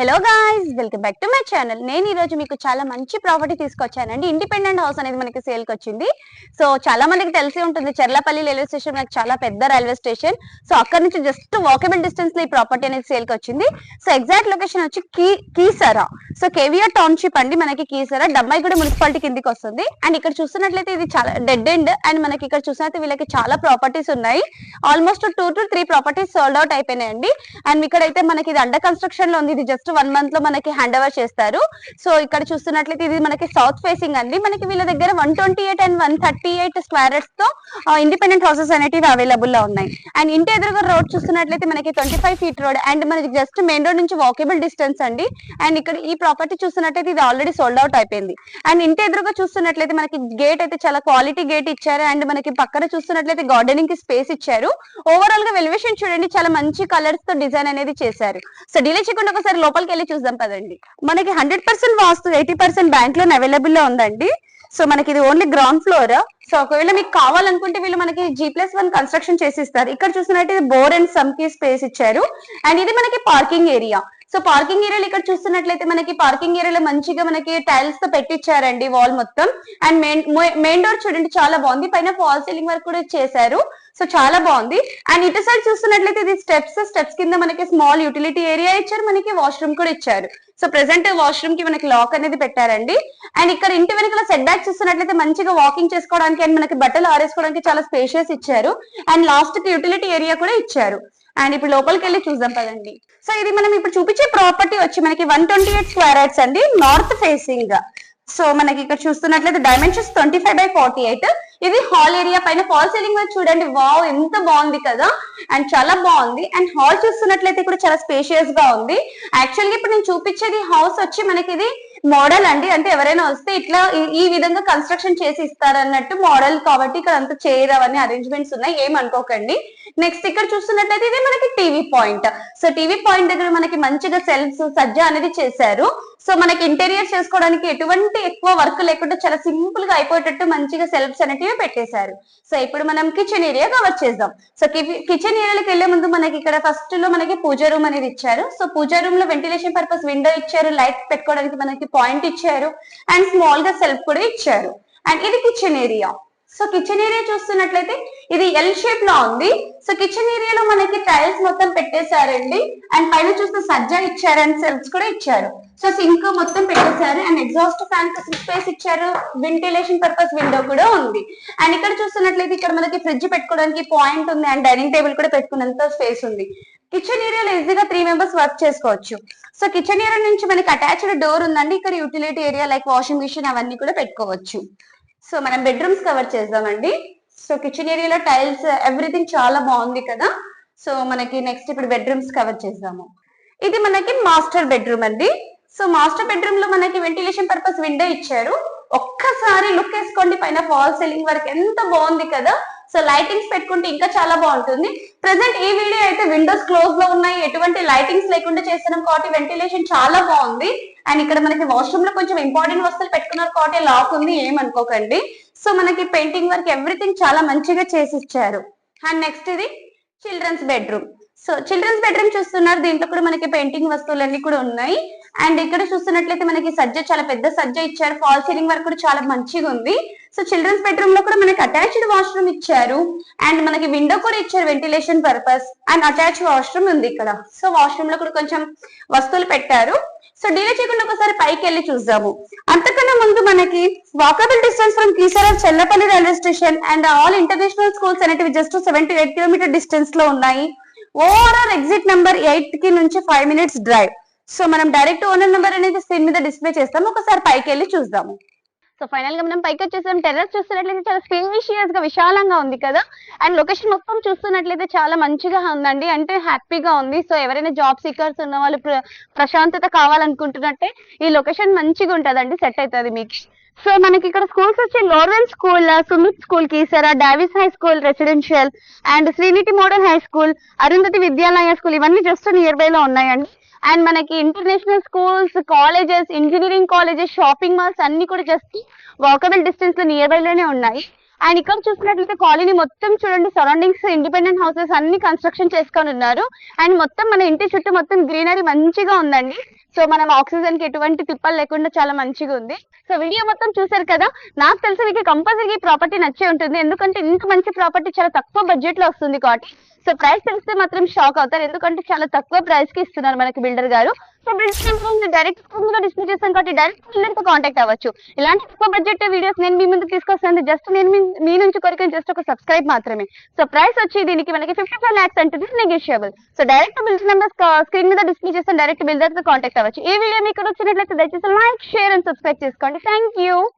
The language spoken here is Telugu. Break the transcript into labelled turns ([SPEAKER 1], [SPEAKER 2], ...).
[SPEAKER 1] Hello guys welcome back to my channel నేను ఈ రోజు మీకు చాలా మంచి ప్రాపర్టీ తీసుకొచ్చానండి. ఇండిపెండెంట్ హౌస్ అనేది మనకి సేల్కి వచ్చింది. సో చాలా మందికి తెలిసి ఉంటుంది చెర్లపల్లి రైల్వే స్టేషన్ మనకి చాలా పెద్ద రైల్వే స్టేషన్ సో అక్కడ నుంచి జస్ట్ వాకబుల్ డిస్టెన్స్లో ఈ ప్రాపర్టీ అనేది సేల్కి వచ్చింది. సో ఎగ్జాక్ట్ లొకేషన్ వచ్చి కీ కీసరా. సో కేవీఆర్ టౌన్షిప్ అండి మనకి కీసరా. డమ్మాయిగూడ మున్సిపాలిటీ కిందికి వస్తుంది. అండ్ ఇక్కడ చూస్తున్నట్లయితే ఇది చాలా డెడ్ ఎండ్ అండ్ మనకి ఇక్కడ చూసినట్లయితే వీళ్ళకి చాలా ప్రాపర్టీస్ ఉన్నాయి. Almost two to three properties sold out అయిపోయినాయండి. అండ్ ఇక్కడైతే మనకి ఇది అండర్ కన్స్ట్రక్షన్లో ఉంది. ఇది జస్ట్ వన్ మంత్లో మనకి హ్యాండ్ ఓవర్ చేస్తారు. సో ఇక్కడ చూస్తున్నట్లయితే ఇది మనకి సౌత్ ఫేసింగ్ అండి. మనకి వీళ్ళ దగ్గర one twenty eight and one thirty eight స్క్వేరర్స్తో independent houses అనేటివి అవైలబుల్లో ఉన్నాయి. అండ్ ఇంటి ఎదురుగా రోడ్ చూస్తున్నట్లయితే మనకి twenty five feet road and మనకి జస్ట్ మెయిన్ రోడ్ నుంచి వాకేబుల్ డిస్టెన్స్ అండి. అండ్ ఇక్కడ ఈ ప్రాపర్టీ చూస్తున్నట్లయితే ఇది ఆల్రెడీ సోల్డ్ అవుట్ అయిపోయింది. అండ్ ఇంటి ఎదురుగా చూస్తున్నట్లయితే మనకి గేట్ అయితే చాలా క్వాలిటీ గేట్ ఇచ్చారు. అండ్ మనకి పక్కన చూస్తున్నట్లయితే గార్డెనింగ్కి స్పేస్ ఇచ్చారు. ఓవరాల్గా వెలివేషన్ చూడండి. చాలా మంచి కలర్స్తో డిజైన్ అనేది చేశారు. సో డిలే చేయకుండా ఒకసారి లోపల లోపలికి వెళ్ళి చూద్దాం పదండి మనకి hundred percent vastu eighty percent bank loan అవైలబుల్లో ఉందండి. సో మనకి ఇది ఓన్లీ గ్రౌండ్ ఫ్లోర్ సో ఒకవేళ మీకు కావాలనుకుంటే వీళ్ళు మనకి జీ ప్లస్ వన్ కన్స్ట్రక్షన్ చేసి ఇస్తారు ఇక్కడ చూసినట్టు బోర్ అండ్ సమ్కి స్పేస్ ఇచ్చారు. అండ్ ఇది మనకి పార్కింగ్ ఏరియా సో పార్కింగ్ ఏరియాలో ఇక్కడ చూస్తున్నట్లయితే మనకి పార్కింగ్ ఏరియాలో మంచిగా మనకి టైల్స్తో పెట్టించారండి వాల్ మొత్తం. అండ్ మెయిన్ మెయిన్ డోర్ చూడండి చాలా బాగుంది. పైన ఫాల్ సీలింగ్ వర్క్ కూడా చేశారు. సో చాలా బాగుంది. అండ్ ఇటు సైడ్ చూస్తున్నట్లయితే ఇది స్టెప్స్ స్టెప్స్ కింద మనకి స్మాల్ యూటిలిటీ ఏరియా ఇచ్చారు. మనకి వాష్రూమ్ కూడా ఇచ్చారు. సో ప్రెసెంట్ వాష్రూమ్కి మనకి లాక్ అనేది పెట్టారండి. అండ్ ఇక్కడ ఇంటి వెనకాల సెట్ బ్యాక్ చూస్తున్నట్లయితే మంచిగా వాకింగ్ చేసుకోవడానికి అండ్ మనకి బట్టలు ఆరేసుకోవడానికి చాలా స్పేషియస్ ఇచ్చారు. అండ్ లాస్ట్కి యూటిలిటీ ఏరియా కూడా ఇచ్చారు. అండ్ ఇప్పుడు లోపలికి వెళ్ళి చూద్దాం పదండి. సో ఇది మనం ఇప్పుడు చూపించే ప్రాపర్టీ వచ్చి మనకి one twenty eight square yards అండి నార్త్ ఫేసింగ్. సో మనకి ఇక్కడ చూస్తున్నట్లయితే dimensions twenty five by forty eight ఇది హాల్ ఏరియా పైన ఫాల్ సీలింగ్ చూడండి. వావ్ ఎంత బాగుంది కదా? అండ్ చాలా బాగుంది. అండ్ హాల్ చూస్తున్నట్లయితే కూడా చాలా స్పేషియస్గా ఉంది. యాక్చువల్గా ఇప్పుడు నేను చూపించేది హౌస్ వచ్చి మనకి ఇది మోడల్ అండి. అంటే ఎవరైనా వస్తే ఇట్లా ఈ- ఈ విధంగా కన్స్ట్రక్షన్ చేసి ఇస్తారన్నట్టు మోడల్ కాబట్టి ఇక్కడ అంత చైర్ అవన్నీ అరేంజ్మెంట్స్ ఉన్నాయి. ఏం అనుకోకండి. నెక్స్ట్ ఇక్కడ చూస్తున్నట్లయితే ఇది మనకి TV point so TV point దగ్గర మనకి మంచిగా సెల్ఫ్స్ సజ్జ అనేది చేశారు. సో మనకి ఇంటీరియర్ చేసుకోవడానికి ఎటువంటి ఎక్కువ వర్క్ లేకుండా చాలా సింపుల్గా అయిపోయేటట్టు మంచిగా సెల్ఫ్స్ అనేటివి పెట్టేశారు. సో ఇప్పుడు మనం కిచెన్ ఏరియా కవర్ చేద్దాం. సో కిచెన్ ఏరియాలకు వెళ్ళే ముందు మనకి ఇక్కడ ఫస్ట్లో మనకి పూజ రూమ్ అనేది ఇచ్చారు. సో పూజ రూమ్లో వెంటిలేషన్ పర్పస్ విండో ఇచ్చారు. లైట్ పెట్టుకోవడానికి మనకి పాయింట్ ఇచ్చారు. అండ్ స్మాల్గా సెల్ఫ్ కూడా ఇచ్చారు. అండ్ ఇది kitchen area so kitchen area చూస్తున్నట్లయితే ఇది ఎల్ షేప్లో ఉంది. సో కిచెన్ ఏరియాలో మనకి టైల్స్ మొత్తం పెట్టేశారండి. అండ్ పైన చూస్తే సజ్జా ఇచ్చారు అండ్ సెల్స్ కూడా ఇచ్చారు. సో సింక్ మొత్తం పెట్టేశారు. అండ్ ఎగ్జాస్ట్ ఫ్యాన్ స్పేస్ ఇచ్చారు. వెంటిలేషన్ పర్పస్ విండో కూడా ఉంది. అండ్ ఇక్కడ చూస్తున్నట్లయితే ఇక్కడ మనకి ఫ్రిడ్జ్ పెట్టుకోవడానికి పాయింట్ ఉంది. అండ్ డైనింగ్ టేబుల్ కూడా పెట్టుకున్నంత స్పేస్ ఉంది. కిచెన్ ఏరియాలో ఈజీగా త్రీ మెంబర్స్ వర్క్ చేసుకోవచ్చు. సో కిచెన్ ఏరియా నుంచి మనకి అటాచ్డ్ డోర్ ఉందండి. ఇక్కడ utility area like washing machine అవన్నీ కూడా పెట్టుకోవచ్చు. సో మనం బెడ్రూమ్స్ కవర్ చేద్దామండి. సో కిచెన్ ఏరియాలో టైల్స్ ఎవ్రీథింగ్ చాలా బాగుంది కదా. సో మనకి నెక్స్ట్ ఇప్పుడు బెడ్రూమ్స్ కవర్ చేద్దాము. ఇది మనకి మాస్టర్ బెడ్రూమ్ అండి. సో మాస్టర్ బెడ్రూమ్లో మనకి వెంటిలేషన్ పర్పస్ విండో ఇచ్చారు. ఒక్కసారి లుక్ వేసుకోండి పైన ఫాల్ సీలింగ్ వరకు ఎంత బాగుంది కదా. సో లైటింగ్స్ పెట్టుకుంటే ఇంకా చాలా బాగుంటుంది. ప్రెసెంట్ ఈ వీడియో అయితే విండోస్ క్లోజ్లో ఉన్నాయి. ఎటువంటి లైటింగ్స్ లేకుండా చేస్తున్నాం. కాబట్టి వెంటిలేషన్ చాలా బాగుంది. అండ్ ఇక్కడ మనకి వాష్రూమ్లో కొంచెం ఇంపార్టెంట్ వస్తువులు పెట్టుకున్నారు. కాబట్టి లాక్ ఉంది. ఏమనుకోకండి సో మనకి పెయింటింగ్ వర్క్ ఎవ్రీథింగ్ చాలా మంచిగా చేసి ఇచ్చారు. అండ్ నెక్స్ట్ ఇది children's bedroom so children's bedroom చూస్తున్నారు. దీంట్లో కూడా మనకి పెయింటింగ్ వస్తువులన్నీ కూడా ఉన్నాయి. అండ్ ఇక్కడ చూస్తున్నట్లయితే మనకి సజ్జ చాలా పెద్ద సజ్జ ఇచ్చారు. ఫాల్ సీలింగ్ వర్క్ కూడా చాలా మంచిగా ఉంది. సో చిల్డ్రన్స్ బెడ్రూమ్లో కూడా మనకి అటాచ్డ్ వాష్రూమ్ ఇచ్చారు. అండ్ మనకి విండో కూడా ఇచ్చారు ventilation purpose and attach washroom ఉంది ఇక్కడ. సో వాష్రూమ్లో కూడా కొంచెం వస్తువులు పెట్టారు. సో డీలే చేయకుండా ఒకసారి పైకి వెళ్ళి చూద్దాము. అంతకన్నా ముందు మనకి walkable distance from Keesara Chellapalli railway station and all international schools అనేటివి జస్ట్ సెవెంటీ ఎయిట్ కిలోమీటర్ డిస్టెన్స్లో ఉన్నాయి. ఓవరాల్ ఎగ్జిట్ నెంబర్ ఎయిట్కి నుంచి ఫైవ్ మినిట్స్ డ్రైవ్ సో మనం డైరెక్ట్ ఓనర్ నెంబర్ అనేది స్క్రీన్ మీద డిస్ప్లే చేస్తాం ఒకసారి పైకి వెళ్ళి చూద్దాము. సో ఫైనల్గా మనం పైకి వచ్చేసాం. టెర్రస్ చూస్తున్నట్లయితే చాలా స్పేషియస్గా విశాలంగా ఉంది కదా. అండ్ లొకేషన్ మొత్తం చూస్తున్నట్లయితే చాలా మంచిగా ఉందండి. అంటే హ్యాపీగా ఉంది. సో ఎవరైనా జాబ్ సీకర్స్ ఉన్న వాళ్ళు ప్రశాంతత కావాలనుకుంటున్నట్టే ఈ లొకేషన్ మంచిగా ఉంటదండి. సెట్ అవుతుంది మీకు. సో మనకి ఇక్కడ స్కూల్స్ వచ్చి Lorven school Sumit school Keesara Davis high school residential and శ్రీనిటి model high school Arundhati Vidyalaya school ఇవన్నీ జస్ట్ నియర్ బై లో ఉన్నాయండి. అండ్ మనకి international schools colleges engineering colleges shopping malls అన్ని కూడా జస్ట్ వాకబుల్ డిస్టెన్స్లో నియర్ బై లోనే ఉన్నాయి. అండ్ ఇక్కడ చూసినట్లయితే కాలనీ మొత్తం చూడండి సరౌండింగ్స్ ఇండిపెండెంట్ హౌసెస్ అన్ని కన్స్ట్రక్షన్ చేసుకొని ఉన్నారు. అండ్ మొత్తం మన ఇంటి చుట్టూ మొత్తం గ్రీనరీ మంచిగా ఉందండి. సో మనం ఆక్సిజన్కి ఎటువంటి తిప్పలు లేకుండా చాలా మంచిగా ఉంది. సో వీడియో మొత్తం చూసారు కదా? నాకు తెలిసి మీకు కంపల్సరీ ప్రాపర్టీ నచ్చే ఉంటుంది. ఎందుకంటే ఇంత మంచి ప్రాపర్టీ చాలా తక్కువ బడ్జెట్లో వస్తుంది కాబట్టి. సో ప్రైస్ తెలిస్తే మాత్రం షాక్ అవుతారు. ఎందుకంటే చాలా తక్కువ ప్రైస్కి ఇస్తున్నారు మనకి బిల్డర్ గారు. సో బ్రిడ్జ్ డైరెక్ట్ స్కూల్లో డిస్ప్లే చేస్తాను కాబట్టి డైరెక్ట్ బిల్డర్తో కాంటాక్ట్ అవ్వచ్చు. ఇలాంటి తక్కువ బడ్జెట్ వీడియోస్ నేను మీ ముందు తీసుకొస్తాను జస్ట్ నేను మీ- నుంచి కొరికే జస్ట్ ఒక సబ్స్క్రైబ్ మాత్రమే. సో ప్రైస్ వచ్చి దీనికి మనకి ఫిఫ్టీ ఫైవ్ లాక్స్ అంటే negotiable so direct bills number screen మీద డిస్ప్లే చేస్తాను డైరెక్ట్ బిల్డర్తో కాంటాక్ట్ అవ్వచ్చు. ఈ వీడియో మీకు నచ్చినట్లయితే దయచేసి లైక్ షేర్ అండ్ సబ్స్క్రైబ్ చేసుకోండి. Thank you